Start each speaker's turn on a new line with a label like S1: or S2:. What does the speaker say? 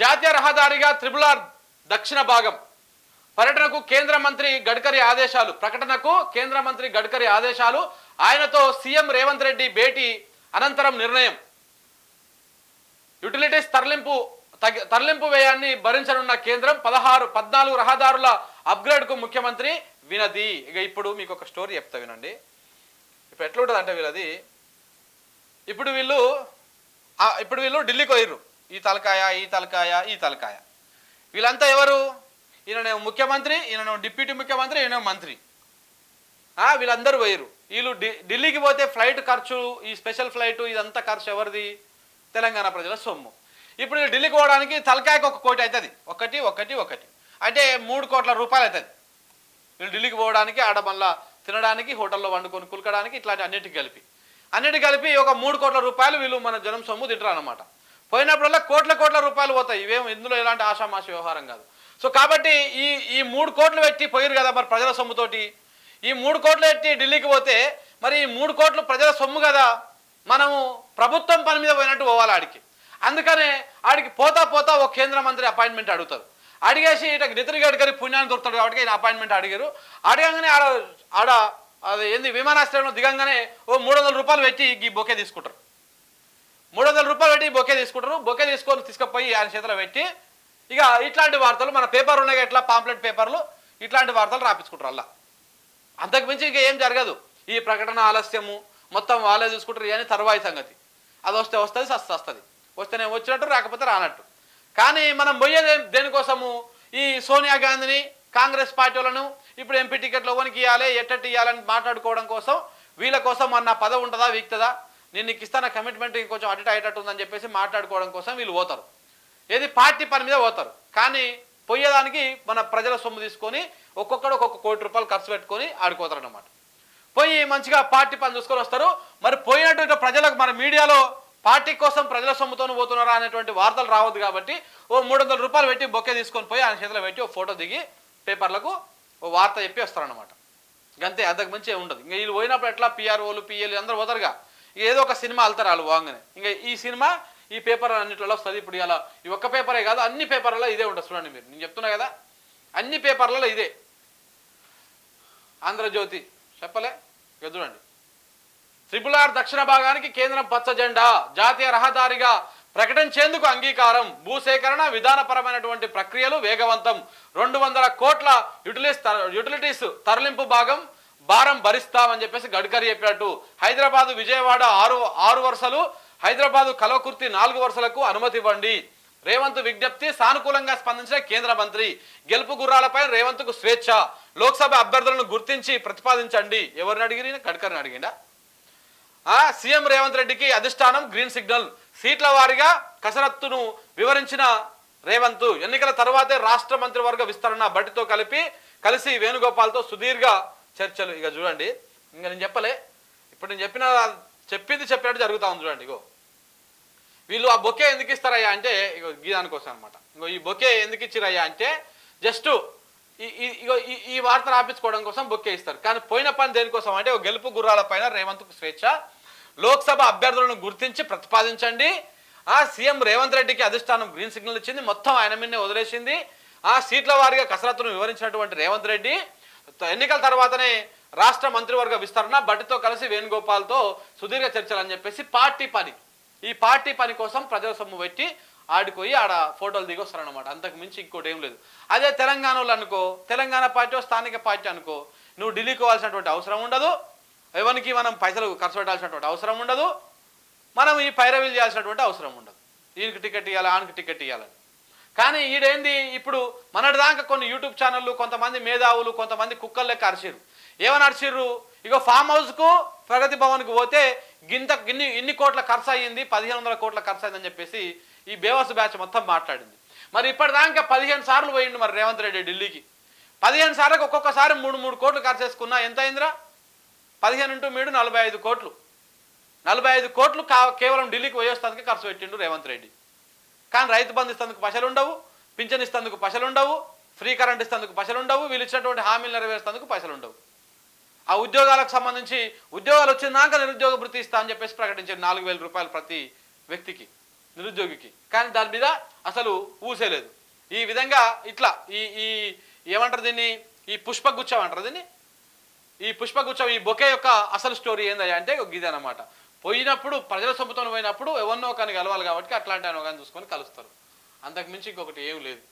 S1: జాతీయ రహదారిగా triple R దక్షిణ భాగం. పర్యటనకు కేంద్ర మంత్రి గడ్కరీ ఆదేశాలు. ప్రకటనకు కేంద్ర మంత్రి గడ్కరీ ఆదేశాలు. ఆయనతో సీఎం రేవంత్ రెడ్డి భేటీ అనంతరం నిర్ణయం. యుటిలిటీస్ తరలింపు తరలింపు వ్యయాన్ని భరించనున్న కేంద్రం పదహారు పద్నాలుగు రహదారుల అప్గ్రేడ్కు ముఖ్యమంత్రి వినది ఇక ఇప్పుడు మీకు ఒక స్టోరీ చెప్తా వినండి. ఇప్పుడు ఎట్లా ఉంటుంది అంటే వీళ్ళది. ఇప్పుడు వీళ్ళు ఇప్పుడు వీళ్ళు ఢిల్లీకి పోయిర్రు. ఈ తలకాయ ఈ తలకాయ ఈ తలకాయ. వీళ్ళంతా ఎవరు? ఈయన ముఖ్యమంత్రి ఈయన డిప్యూటీ ముఖ్యమంత్రి ఈయన మంత్రి. వీళ్ళందరూ పోయారు వీళ్ళు ఢి ఢిల్లీకి పోతే ఫ్లైట్ ఖర్చు ఈ స్పెషల్ ఫ్లైట్ ఇదంతా ఖర్చు ఎవరిది? తెలంగాణ ప్రజల సొమ్ము. ఇప్పుడు ఢిల్లీకి పోవడానికి తలకాయకి ఒక కోటి అవుతుంది. ఒకటి ఒకటి ఒకటి. అంటే మూడు కోట్ల రూపాయలు అవుతుంది. వీళ్ళు ఢిల్లీకి పోవడానికి ఆడ మళ్ళా తినడానికి హోటల్లో వండుకొని కులకడానికి ఇట్లాంటి అన్నిటికి కలిపి. అన్నిటికి కలిపి ఒక మూడు కోట్ల రూపాయలు వీళ్ళు మన జనం సొమ్ము తింటారు అనమాట పోయినప్పుడల్లా కోట్ల కోట్ల రూపాయలు పోతాయి. ఇవేం ఇందులో ఎలాంటి ఆషామాష వ్యవహారం కాదు. సో కాబట్టి ఈ ఈ మూడు కోట్లు పెట్టి పోయిరు కదా మరి ప్రజల సొమ్ముతోటి. ఈ మూడు కోట్లు పెట్టి ఢిల్లీకి పోతే మరి ఈ మూడు కోట్లు ప్రజల సొమ్ము కదా. మనము ప్రభుత్వం పని మీద పోయినట్టు పోవాలి ఆడికి. అందుకనే ఆడికి పోతా పోతా ఒక కేంద్ర మంత్రి అపాయింట్మెంట్ అడుగుతారు. అడిగేసి ఇట నితిన్ గడ్కరీ పుణ్యాన్ని దొరుకుతాడు కాబట్టి ఈయన అపాయింట్మెంట్ అడిగారు. అడగంగానే ఆడ ఆడ అది ఏంది విమానాశ్రయంలో దిగంగానే ఓ మూడు వందల రూపాయలు పెట్టి ఈ బొకే తీసుకుంటారు. మూడు వందల రూపాయలు పెట్టి బొకే తీసుకుంటారు. బొకే తీసుకొని తీసుకుపోయి ఆయన చేతిలో పెట్టి ఇక ఇట్లాంటి వార్తలు మన పేపర్ ఉన్నాయి ఇట్లా పాంప్లెట్ పేపర్లు ఇట్లాంటి వార్తలు రాపించుకుంటారు అలా. అంతకుమించి ఇంకా ఏం జరగదు. ఈ ప్రకటన ఆలస్యము మొత్తం వాళ్ళే చూసుకుంటారు అని తర్వాయి సంగతి. అది వస్తే వస్తుంది సస్త వస్తుంది. వస్తేనే వచ్చినట్టు రాకపోతే రానట్టు. కానీ మనం పోయేది దేనికోసము? ఈ సోనియా గాంధీని కాంగ్రెస్ పార్టీ వాళ్ళను ఇప్పుడు ఎంపీ టికెట్లు ఎవరికి ఇవ్వాలి ఎట్టట్టు ఇవ్వాలని మాట్లాడుకోవడం కోసం వీళ్ళ కోసం అన్న పదవి ఉంటుందా వీక్తుందా? నేను నీకు ఇస్తాన కమిట్మెంట్ ఇంకొంచెం అటు అయ్యేటట్టు ఉందని చెప్పేసి మాట్లాడుకోవడం కోసం వీళ్ళు పోతారు. ఏది పార్టీ పని మీద పోతారు. కానీ పోయేదానికి మన ప్రజల సొమ్ము తీసుకొని ఒక్కొక్కడు ఒక్కొక్క కోటి రూపాయలు ఖర్చు పెట్టుకొని ఆడుకోతారు అనమాట పోయి మంచిగా పార్టీ పని చూసుకొని వస్తారు. మరి పోయినట్టు ప్రజలకు మన మీడియాలో పార్టీ కోసం ప్రజల సొమ్ముతోనే పోతున్నారా అనేటువంటి వార్తలు రావద్దు కాబట్టి ఓ మూడు వందల రూపాయలు పెట్టి బొక్కే తీసుకొని పోయి ఆయన చేతిలో పెట్టి ఓ ఫోటో దిగి పేపర్లకు ఓ వార్త చెప్పి వస్తారనమాట అంతే అంతకు మించి ఉండదు. ఇంకా వీళ్ళు పోయినప్పుడు ఎట్లా పిఆర్ఓలు పిఎల్ అందరూ పోతారుగా. ఏదో ఒక సినిమా అల్తరాలు వాళ్ళు ఇంకా ఈ సినిమా ఈ పేపర్ అన్నింటిలో వస్తుంది. ఇప్పుడు ఇలా ఈ ఒక్క పేపరే కాదు అన్ని పేపర్లలో ఇదే ఉంటుంది చూడండి మీరు. నేను చెప్తున్నా కదా అన్ని పేపర్లలో ఇదే. ఆంధ్రజ్యోతి చెప్పలే? ఇక చూడండి. త్రిపుల్ ఆర్ దక్షిణ భాగానికి కేంద్రం పచ్చ జెండా జాతీయ రహదారిగా ప్రకటించేందుకు అంగీకారం భూసేకరణ విధానపరమైనటువంటి ప్రక్రియలు వేగవంతం. రెండు వందల కోట్ల యుటిలిస్ యుటిలిటీస్ తరలింపు భాగం భారం భరిస్తామని చెప్పేసి గడ్కరీ చెప్పినట్టు హైదరాబాదు విజయవాడ ఆరు ఆరు వరుసలు హైదరాబాదు కలవకుర్తి నాలుగు వరుసలకు అనుమతి ఇవ్వండి. రేవంత్ విజ్ఞప్తి సానుకూలంగా స్పందించిన కేంద్ర మంత్రి. గెలుపు గుర్రాలపై రేవంత్కు స్వేచ్ఛ. లోక్సభ అభ్యర్థులను గుర్తించి ప్రతిపాదించండి. ఎవరిని అడిగిరి? గడ్కరీని అడిగిండా? ఆ సీఎం రేవంత్ రెడ్డికి అధిష్టానం గ్రీన్ సిగ్నల్. సీట్ల వారీగా కసరత్తును వివరించిన రేవంత్. ఎన్నికల తర్వాతే రాష్ట్ర మంత్రివర్గ విస్తరణ బట్టితో కలిపి కలిసి వేణుగోపాల్తో సుదీర్ఘ చర్చలు. ఇక చూడండి. ఇంకా నేను చెప్పలే. ఇప్పుడు నేను చెప్పిన చెప్పింది చెప్పినట్టు జరుగుతూ ఉంది చూడండి. ఇగో. వీళ్ళు ఆ బొకే ఎందుకు ఇస్తారయ్యా అంటే ఇగో గీదానికోసం అనమాట ఇంకో ఈ బొకే ఎందుకు ఇచ్చిరయ్యా అంటే జస్ట్ ఈ ఇగో ఈ ఈ వార్త రాపించుకోవడం కోసం బొకే ఇస్తారు. కానీ పోయిన పని దేనికోసం అంటే ఒక గెలుపు గుర్రాల పైన రేవంత్కు స్వేచ్ఛ. లోక్సభ అభ్యర్థులను గుర్తించి ప్రతిపాదించండి. ఆ సీఎం రేవంత్ రెడ్డికి అధిష్టానం గ్రీన్ సిగ్నల్ ఇచ్చింది. మొత్తం ఆయన మీదనే వదిలేసింది. ఆ సీట్ల వారిగా కసరత్తును వివరించినటువంటి రేవంత్ రెడ్డి ఎన్నికల తర్వాతనే రాష్ట్ర మంత్రివర్గ విస్తరణ బట్టితో కలిసి వేణుగోపాల్తో సుదీర్ఘ చర్చలు అని చెప్పేసి పార్టీ పని. ఈ పార్టీ పని కోసం ప్రజల సొమ్ము పెట్టి ఆడిపోయి ఆడ ఫోటోలు దిగొస్తారనమాట అంతకు మించి ఇంకోటి ఏం లేదు. అదే తెలంగాణలో అనుకో తెలంగాణ పార్టీ స్థానిక పార్టీ అనుకో నువ్వు ఢిల్లీకి పోవాల్సినటువంటి అవసరం ఉండదు. ఎవరికి మనం పైసలు ఖర్చు పెట్టాల్సినటువంటి అవసరం ఉండదు. మనం ఈ పైరవీలు చేయాల్సినటువంటి అవసరం ఉండదు. దీనికి టికెట్ ఇవ్వాలి ఆనికి టికెట్ ఇవ్వాలని కానీ ఈడేంది? ఇప్పుడు మొన్నటిదాకా కొన్ని యూట్యూబ్ ఛానళ్ళు కొంతమంది మేధావులు కొంతమంది కుక్కలు లెక్క అరిచిర్రు ఏమని అరిచిర్రు? ఇగో ఫామ్ హౌస్కు ప్రగతి భవన్కు పోతే గింత ఇన్ని ఇన్ని కోట్ల ఖర్చు అయ్యింది పదిహేను వందల కోట్ల ఖర్చు అయిందని చెప్పేసి ఈ బేవస్ బ్యాచ్ మొత్తం మాట్లాడింది. మరి ఇప్పటిదాకా పదిహేను సార్లు పోయిండు మరి రేవంత్ రెడ్డి ఢిల్లీకి. పదిహేను సార్లకు ఒక్కొక్కసారి మూడు మూడు కోట్లు ఖర్చు చేసుకున్నా ఎంత అయిందిరా పదిహేను ఇంటూ మీడు నలభై ఐదు కోట్లు. నలభై ఐదు కోట్లు కా కేవలం ఢిల్లీకి పోయేస్తానికి ఖర్చు పెట్టిండు రేవంత్ రెడ్డి. కానీ రైతు బంధు ఇస్తేందుకు పశలుండవు ఉండవు పింఛన్ ఇస్తేందుకు పశలుండవు ఉండవు ఫ్రీ కరెంట్ ఇస్తేందుకు పశలుండవు ఉండవు వీళ్ళు ఇచ్చినటువంటి హామీలు నెరవేర్చేందుకు పశలుండవు ఉండవు. ఆ ఉద్యోగాలకు సంబంధించి ఉద్యోగాలు వచ్చినాక నిరుద్యోగ వృత్తి ఇస్తా అని చెప్పేసి ప్రకటించారు నాలుగు వేల రూపాయలు ప్రతి వ్యక్తికి నిరుద్యోగికి. కానీ దాని మీద అసలు ఊసేలేదు ఈ విధంగా ఇట్లా ఈ ఈ ఏమంటారు దీన్ని? ఈ పుష్పగుచ్చం అంటారు దీన్ని? ఈ పుష్పగుచ్చం ఈ బొకే యొక్క అసలు స్టోరీ ఏందయ్యా అంటే ఇది అనమాట పోయినప్పుడు ప్రజల సొమ్ముతో పోయినప్పుడు ఎవరినో కానీ కలవాలి కాబట్టి అట్లాంటి ఆయన కానీ చూసుకొని కలుస్తారు. అంతకు మించి ఇంకొకటి ఏం లేదు.